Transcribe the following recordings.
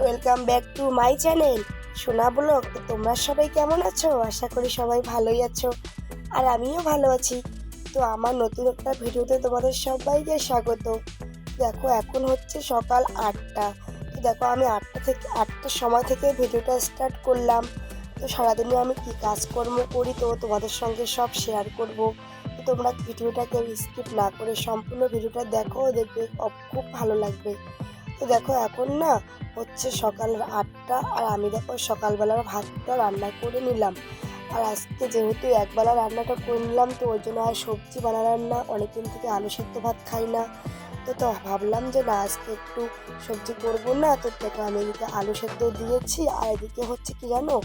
Welcome back to my channel Sona blog, তো তোমরা সবাই কেমন আছো? আশা করি সবাই ভালোই আছো আর আমিও ভালো আছি। তো আমার নতুন একটা ভিডিওতে তোমাদের সবাইকে স্বাগত। দেখো, এখন হচ্ছে সকাল আটটা। তো দেখো, আমি আটটা থেকে, আটটার সময় থেকে ভিডিওটা স্টার্ট করলাম। তো সারাদিনে আমি কী কাজকর্ম করি তো তোমাদের সঙ্গে সব শেয়ার করব। তো তোমরা ভিডিওটাকে স্কিপ না করে সম্পূর্ণ ভিডিওটা দেখো, দেখবে খুব ভালো লাগবে। তো দেখো এখন না হচ্ছে সকাল আটটা আর আমি দেখো সকালবেলার ভাতটা রান্না করে নিলাম। আর আজকে যেহেতু একবেলা রান্নাটা করে নিলাম তো ওই জন্য আর সবজি বানালাম না। অনেকদিন থেকে আলু সেদ্ধ ভাত খাই না। তো তো ভাবলাম যে না, আজকে একটু সবজি করব না। তো দেখো আমি এদিকে আলু সেদ্ধ দিয়েছি আর এদিকে হচ্ছে কি জানো,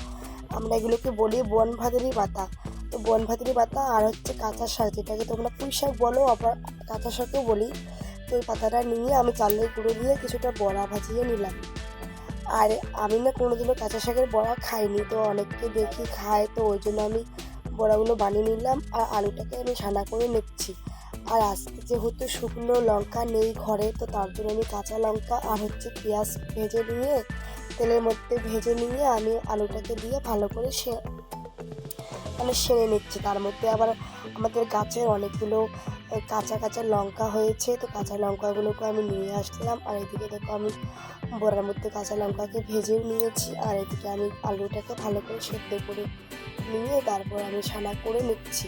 আমরা এগুলোকে বলি বন ভাতেরই পাতা। তো বন ভাতেরই পাতা আর হচ্ছে কাঁচা শাক, যেটাকে তোমরা পুঁই শাক বলো, আবার কাঁচা শাকও বলি। তো পাতাটা নিয়ে আমি চালের গুঁড়ো দিয়ে কিছুটা বড়া ভাজিয়ে নিলাম। আর আমি না কোনোদিনও কাঁচা শাকের বড়া খাইনি, তো অনেককে দেখি খায়, তো ওই জন্য আমি বড়াগুলো বানিয়ে নিলাম আর আলুটাকে আমি ছানা করে নিচ্ছি আর আজকে যেহেতু শুকনো লঙ্কা নেই ঘরে, তো তার জন্য আমি কাঁচা লঙ্কা আর হচ্ছে পেঁয়াজ ভেজে নিয়ে, তেলের মধ্যে ভেজে নিয়ে আমি আলুটাকে দিয়ে ভালো করে সে মানে সেরে নিচ্ছি। তার মধ্যে আবার আমাদের গাছের অনেকগুলো কাঁচা কাঁচা লঙ্কা হয়েছে, তো কাঁচা লঙ্কাগুলোকে আমি নিয়ে আসলাম, আর এদিকে দেখো আমি বড়ার মধ্যে কাঁচা লঙ্কাকে ভেজেও নিয়েছি, আর এদিকে আমি আলুটাকে ভালো করে সেদ্ধ করে নিয়ে তারপর আমি সানা করে নিচ্ছি।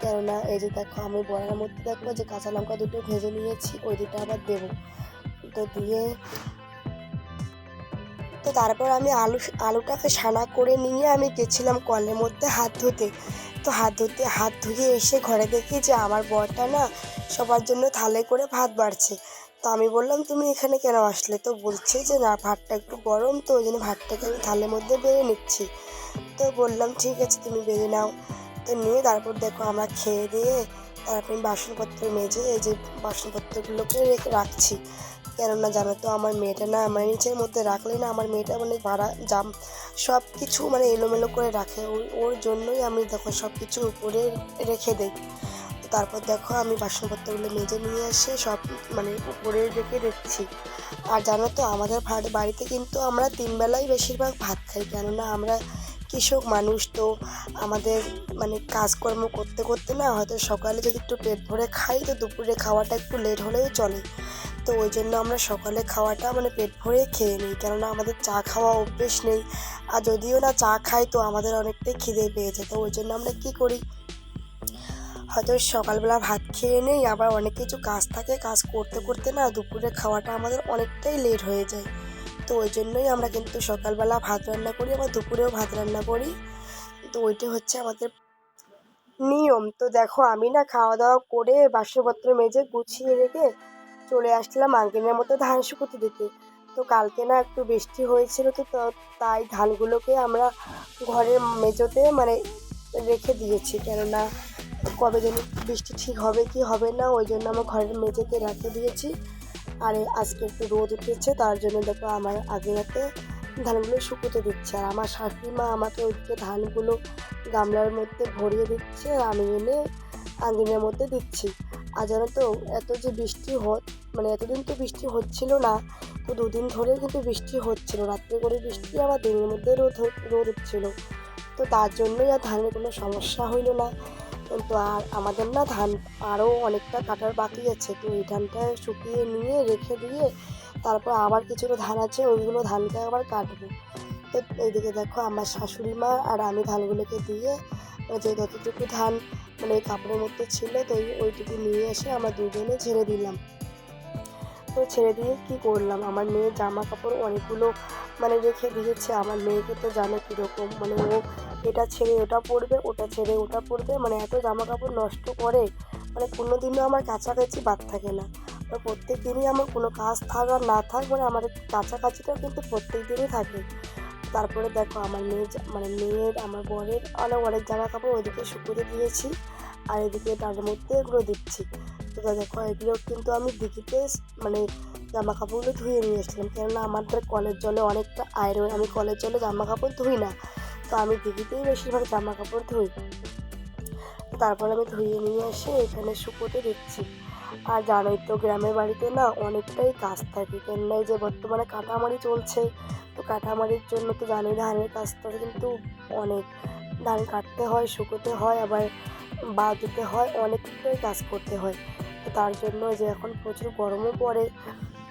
কেননা এই যে দেখো আমি বড়ার মধ্যে দেখো যে কাঁচা লঙ্কা দুটো ভেজে নিয়েছি, ওই দুটো আবার দেবো। তো দিয়ে তো তারপর আমি আলু, আলুটাকে সানা করে নিয়ে আমি গেছিলাম কলের মধ্যে হাত ধুতে। তো হাত ধুতে, হাত ধুয়ে এসে ঘরে দেখি যে আমার বরটা না সবার জন্য থালে করে ভাত বাড়ছে। তো আমি বললাম, তুমি এখানে কেন আসলে? তো বলছে যে, না, ভাতটা একটু গরম, তো ওই জন্য ভাতটাকে আমি থালের মধ্যে বেড়ে নিচ্ছি। তো বললাম, ঠিক আছে, তুমি বেড়ে নাও। তো নিয়ে তারপর দেখো আমরা খেয়ে দিয়ে তারপর বাসনপত্র মেজে এই যে বাসনপত্রগুলোকে রেখে রাখছি। কেননা জানো তো, আমার মেয়েটা না আমার নিচের মধ্যে রাখলে না আমার মেয়েটা মানে ভাড়া, জাম সব কিছু মানে এলোমেলো করে রাখে। ওর জন্যই আমি দেখো সব কিছু উপরে রেখে দিই। তারপর দেখো আমি বাসনপত্রগুলো মেজে নিয়ে এসে সব মানে উপরে রেখে দেখছি আর জানো তো, আমাদের বাড়িতে কিন্তু আমরা তিন বেলাই বেশিরভাগ ভাত খাই। কেননা আমরা কৃষক মানুষ তো, আমাদের মানে কাজকর্ম করতে করতে না হয়তো সকালে যদি একটু পেট ভরে খাই, তো দুপুরে খাওয়াটা একটু লেট হলেও চলে। তো ওই জন্য আমরা সকালে খাওয়াটা মানে পেট ভরে খেয়ে নিই। কেননা আমাদের চা খাওয়া অভ্যেস নেই। আর যদিও না চা খাই, তো আমাদের অনেকটাই খিদে পেয়েছে তো ওই জন্য আমরা কী করি? হয়তো সকালবেলা ভাত খেয়ে নেই, আবার অনেক কিছু কাজ থাকে। কাজ করতে করতে না দুপুরে খাওয়াটা আমাদের অনেকটাই লেট হয়ে যায়। তো ওই জন্যই আমরা কিন্তু সকালবেলা ভাত রান্না করি, আবার দুপুরেও ভাত রান্না করি। তো ওইটাই হচ্ছে আমাদের নিয়ম। তো দেখো, আমি না খাওয়া দাওয়া করে বাসনপত্র মেজে গুছিয়ে রেখে চলে আসলাম আঙ্গিনের মতো ধান শুকোতে দিতে। তো কালকে না একটু বৃষ্টি হয়েছিল তো তাই ধানগুলোকে আমরা ঘরের মেজোতে মানে রেখে দিয়েছি। কেননা কবে যেন বৃষ্টি ঠিক হবে কি হবে না, ওই জন্য আমার ঘরের মেঝেতে রেখে দিয়েছি। আর আজকে একটু রোদ উঠেছে, তার জন্য দেখো আমার আগে রাতে ধানগুলো শুকোতে দিচ্ছে। আর আমার শাশুড়ি মা আমাকে ওইদিকে ধানগুলো গামলার মধ্যে ভরিয়ে দিচ্ছে, আর আমি এনে আঙ্গিনের মধ্যে দিচ্ছি। আর জানো তো, এত যে বৃষ্টি হত মানে এতদিন তো বৃষ্টি হচ্ছিল না, তো দুদিন ধরে কিন্তু বৃষ্টি হচ্ছিল। রাত্রে করে বৃষ্টি, আবার দিনের মধ্যে রোদ রোদ উঠছিল। তো তার জন্যই আর ধানের কোনো সমস্যা হইল না। কিন্তু আর আমাদের না ধান আরও অনেকটা কাটার বাকি আছে, তো এই ধানটা শুকিয়ে নিয়ে রেখে দিয়ে তারপর আবার কিছুটা ধান আছে, ওইগুলো ধানকে আবার কাটবো। তো এইদিকে দেখো, আমার শাশুড়ি মা আর আমি ধানগুলোকে দিয়ে, যে যতটুকু ধান মানে ওই কাপড়ের মধ্যে ছিল, তো ওই- ওইটুকু নিয়ে এসে আমরা দুজনে ছেড়ে দিলাম। তো ছেড়ে দিয়ে কি করলাম? আমার মেয়ের জামা কাপড় অনেকগুলো মানে রেখে দিয়েছে। আমার মেয়েকে তো জানো কীরকম মানে ও এটা ছেড়ে ওটা পরবে, ওটা ছেড়ে ওটা পরবে মানে এত জামা কাপড় নষ্ট করে মানে কোনো দিনও আমার কাছাকাছি বাদ থাকে না। তো প্রত্যেক দিনই আমার কোনো কাজ থাক আর না থাক মানে আমাদের কাছাকাছিটাও কিন্তু প্রত্যেক দিনই থাকে। তারপরে দেখো আমার মেয়ে মানে মেয়ের, আমার বরের অনেক অনেক জামা কাপড় ওইদিকে শুকোতে দিয়েছি আর এদিকে তার মধ্যে এগুলো দিচ্ছি। তো দেখো, এগুলো কিন্তু আমি দিঘিতে মানে জামা কাপড়গুলো ধুয়ে নিয়ে এসেছিলাম। কেননা আমাদের কলের জলে অনেকটা আয়রন আমি কলের জলে জামা কাপড় ধুই না। তো আমি দিঘিতেই বেশিরভাগ জামা কাপড় ধুই। তারপর আমি ধুয়ে নিয়ে এসে এখানে শুকোতে দিচ্ছি। আর জানোই তো গ্রামের বাড়িতে না অনেকটাই কাজ থাকে। কেননা যে বর্তমানে কাটামারি চলছে, তো কাটামারির জন্য তো জানি ধানের কাজ কাজটা কিন্তু অনেক ধান কাটতে হয়, শুকোতে হয়, আবার বা দিতে হয়, অনেকটাই কাজ করতে হয়। তো তার জন্য যে এখন প্রচুর গরমও পড়ে,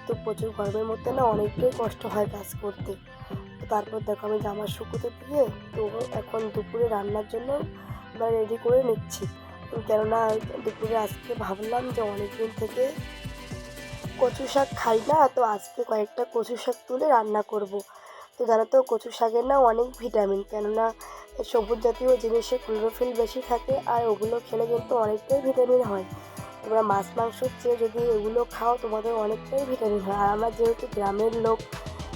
তো প্রচুর গরমের মধ্যে না অনেকটাই কষ্ট হয় কাজ করতে। তো তারপর দেখো আমি জামা শুকোতে দিয়ে, তো এখন দুপুরে রান্নার জন্য মানে রেডি করে নিচ্ছি। কেননা দুপুরে আজকে ভাবলাম যে অনেক দিন থেকে কচু শাক খাই না, তো আজকে কয়েকটা কচু শাক তুলে রান্না করব। তো জানো তো, কচু শাকের না অনেক ভিটামিন, কেননা সবুজ জাতীয় জিনিসে ক্লোরোফিল বেশি থাকে আর ওগুলো খেলে কিন্তু অনেকটাই ভিটামিন হয়। তোমরা মাছ, মাংসর চেয়ে যদি এগুলো খাও, তোমাদের অনেকটাই ভিটামিন হয়। আর আমরা যেহেতু গ্রামের লোক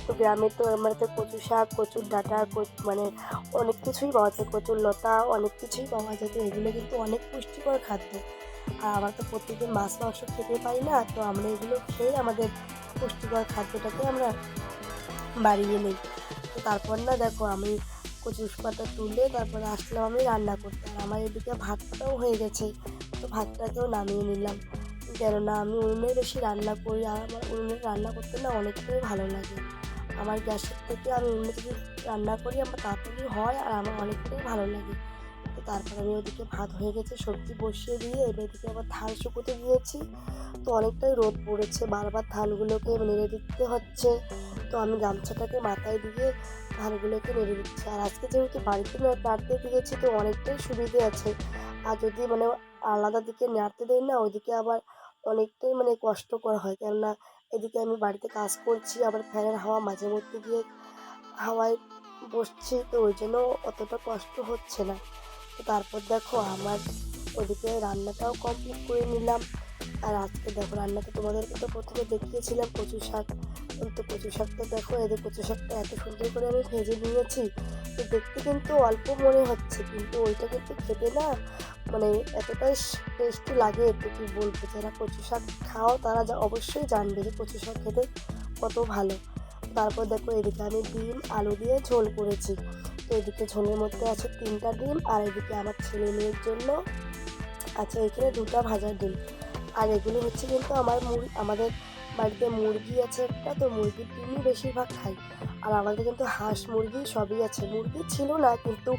তো গ্রামে তো আমরা তো কচু শাক, কচুর ডাঁটা মানে অনেক কিছুই পাওয়া যায়। কচুর লতা, অনেক কিছুই পাওয়া যায়। তো এগুলো কিন্তু অনেক পুষ্টিকর খাদ্য। আর আমরা তো প্রত্যেকদিন মাছ, মাংস খেতে পাই না, তো আমরা এগুলো খেয়ে আমাদের পুষ্টিকর খাদ্যটাকে আমরা বাড়িয়ে নিই। তো তারপর না দেখো, আমি কচুর পাতা তুলে তারপরে আসলাম আমি রান্না করতে। আর আমার এদিকে ভাতটাও হয়ে গেছে, তো ভাতটাকেও নামিয়ে নিলাম। কেননা আমি উনুনে বেশি রান্না করি, আর আমার উনুনে রান্না করতে না অনেকটাই ভালো লাগে। আমার গ্যাসের থেকে আমি উনুনে যদি রান্না করি, আমার তাড়াতাড়ি হয় আর আমার অনেকটাই ভালো লাগে। তো তারপর আমি ওদিকে ভাত হয়ে গেছে, সবজি বসিয়ে দিয়ে এবার এদিকে আবার ধান শুকোতে দিয়েছি তো অনেকটাই রোদ পড়েছে, বারবার ধানগুলোকে নেড়ে দিতে হচ্ছে। তো আমি গামছাটাকে মাথায় দিয়ে ধানগুলোকে নেড়ে দিচ্ছি। আর আজকে যেহেতু বাড়িতে নাড়তে দিয়েছি, তো অনেকটাই সুবিধে আছে। আর যদি মানে আলাদা দিকে নাড়তে দেয় না ওইদিকে আবার অনেকটাই মানে কষ্টকর হয়। কেননা এদিকে আমি বাড়িতে কাজ করছি, আবার ফ্যানের হাওয়া মাঝে মধ্যে গিয়ে হাওয়ায় বসছি, তো ওই জন্য অতটা কষ্ট হচ্ছে না। তো তারপর দেখো আমার ওদিকে রান্নাটাও কমপ্লিট করে নিলাম। আর আজকে দেখো রান্নাটা তোমাদেরকে তো প্রথমে দেখিয়েছিলাম কচু শাক। তো কচু শাকটা দেখো, এদের কচু শাকটা এত সুন্দর করে আমি ভেজে নিয়েছি, তো দেখতে কিন্তু অল্প মনে হচ্ছে, কিন্তু ওইটা কিন্তু খেতে না মানে এতটাই টেস্টি লাগে তো কি বলব? যারা কচু শাক খাও, তারা যা অবশ্যই জানবে যে কচু শাক খেতে কত ভালো। তারপর দেখো এদিকে আমি ডিম, আলু দিয়ে ঝোল করেছি। তো এদিকে ঝোলের মধ্যে আছে তিনটা ডিম আর এদিকে আমার ছেলে মেয়ের জন্য আছে এখানে দুটা ভাজার ডিম। আর এগুলো হচ্ছে কিন্তু আমার মূল আমাদের বাড়িতে মুরগি আছে একটা, তো মুরগির ডিমই বেশিরভাগ খাই। আর আমাদের কিন্তু হাঁস মুরগি সবই আছে। মুরগি ছিল না, কিন্তু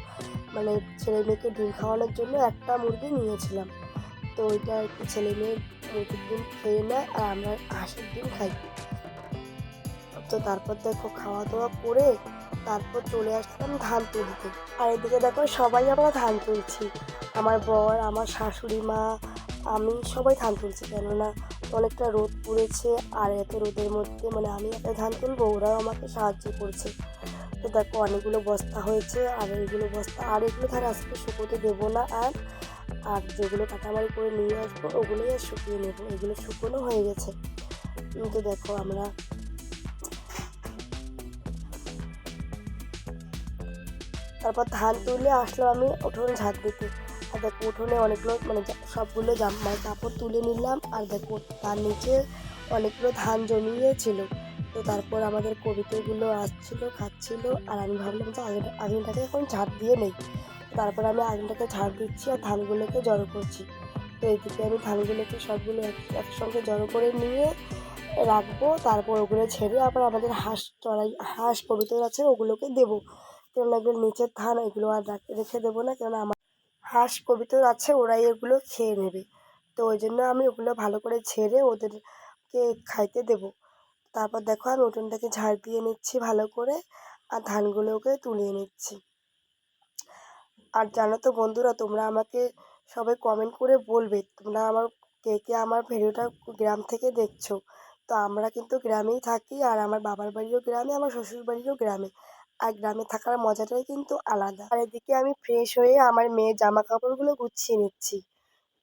মানে ছেলে মেয়েকে ডিম খাওয়ানোর জন্য একটা মুরগি নিয়েছিলাম। তো ওইটা একটু ছেলে মেয়ে মুরগির ডিম খেয়ে নেয় আর আমরা হাঁসের ডিম খাই। তো তারপর দেখো খাওয়া দাওয়া করে তারপর চলে আসলাম ধান তুলতে। আর এদিকে দেখো সবাই আমরা ধান তুলছি। আমার বর, আমার শাশুড়ি মা আমি সবাই ধান তুলছি, কেননা অনেকটা রোদ পড়েছে আর এত রোদের মধ্যে মানে আমি একটা ধান তুলবো, ওরাও আমাকে সাহায্য করছে। তো দেখো অনেকগুলো বস্তা হয়েছে আর এইগুলো বস্তা, আর এগুলো ধান আজকে শুকোতে দেবো না আর আর যেগুলো কাটামারি করে নিয়ে আসব ওগুলোই আর শুকিয়ে নেব, এগুলো শুকনো হয়ে গেছে। কিন্তু দেখো আমরা তারপর ধান তুলে আসলাম আমি উঠোন ঝাঁট দিতে। আর দেখো উঠোনে অনেকগুলো মানে সবগুলো জাম মানে কাপড় তুলে নিলাম। আর দেখো, তার নিচে অনেকগুলো ধান জমিয়েছিল। তো তারপর আমাদের কবিতাগুলো আসছিল, খাচ্ছিল। আর আমি ভাবলাম যে আগে, আগুনটাকে এখন ঝাড় দিয়ে নেই। তারপর আমি আগুনটাকে ঝাড় দিচ্ছি আর ধানগুলোকে জড়ো করছি। তো এদিকে আমি ধানগুলোকে সবগুলো একসঙ্গে জড়ো করে নিয়ে রাখব। তারপর ওগুলো ছেড়ে আবার আমাদের হাঁস চড়াই হাঁস কবিতর আছে, ওগুলোকে দেবো। কেননা এগুলো নিচের ধান, এগুলো আর রেখে দেবো না। কেননা আমার হাঁস কবিতর আছে, ওরাই এগুলো খেয়ে নেবে। তো ওই জন্য আমি ওগুলো ভালো করে ছেড়ে ওদেরকে খাইতে দেব। তারপর দেখো আমি উঠোনটাকে ঝাড় দিয়ে নিচ্ছি ভালো করে, আর ধানগুলোকে তুলিয়ে নিচ্ছি। আর জানো তো বন্ধুরা, তোমরা আমাকে সবাই কমেন্ট করে বলবে, তোমরা আমার, কে কে আমার ভিডিওটা গ্রাম থেকে দেখছ। তো আমরা কিন্তু গ্রামেই থাকি, আর আমার বাবার বাড়িও গ্রামে, আমার শ্বশুর বাড়িও গ্রামে। আর গ্রামে থাকার মজাটাই কিন্তু আলাদা। আর এদিকে আমি ফ্রেশ হয়ে আমার মেয়ের জামা কাপড়গুলো গুছিয়ে নিচ্ছি।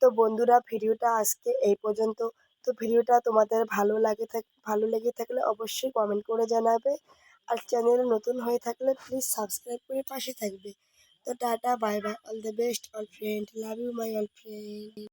তো বন্ধুরা, ভিডিওটা আজকে এই পর্যন্ত। তো ভিডিওটা তোমাদের ভালো লাগে থাক, ভালো লেগে থাকলে অবশ্যই কমেন্ট করে জানাবে। আর চ্যানেলে নতুন হয়ে থাকলে প্লিজ সাবস্ক্রাইব করে পাশে থাকবে। তো tata bye bye all the best all friend love you my all friend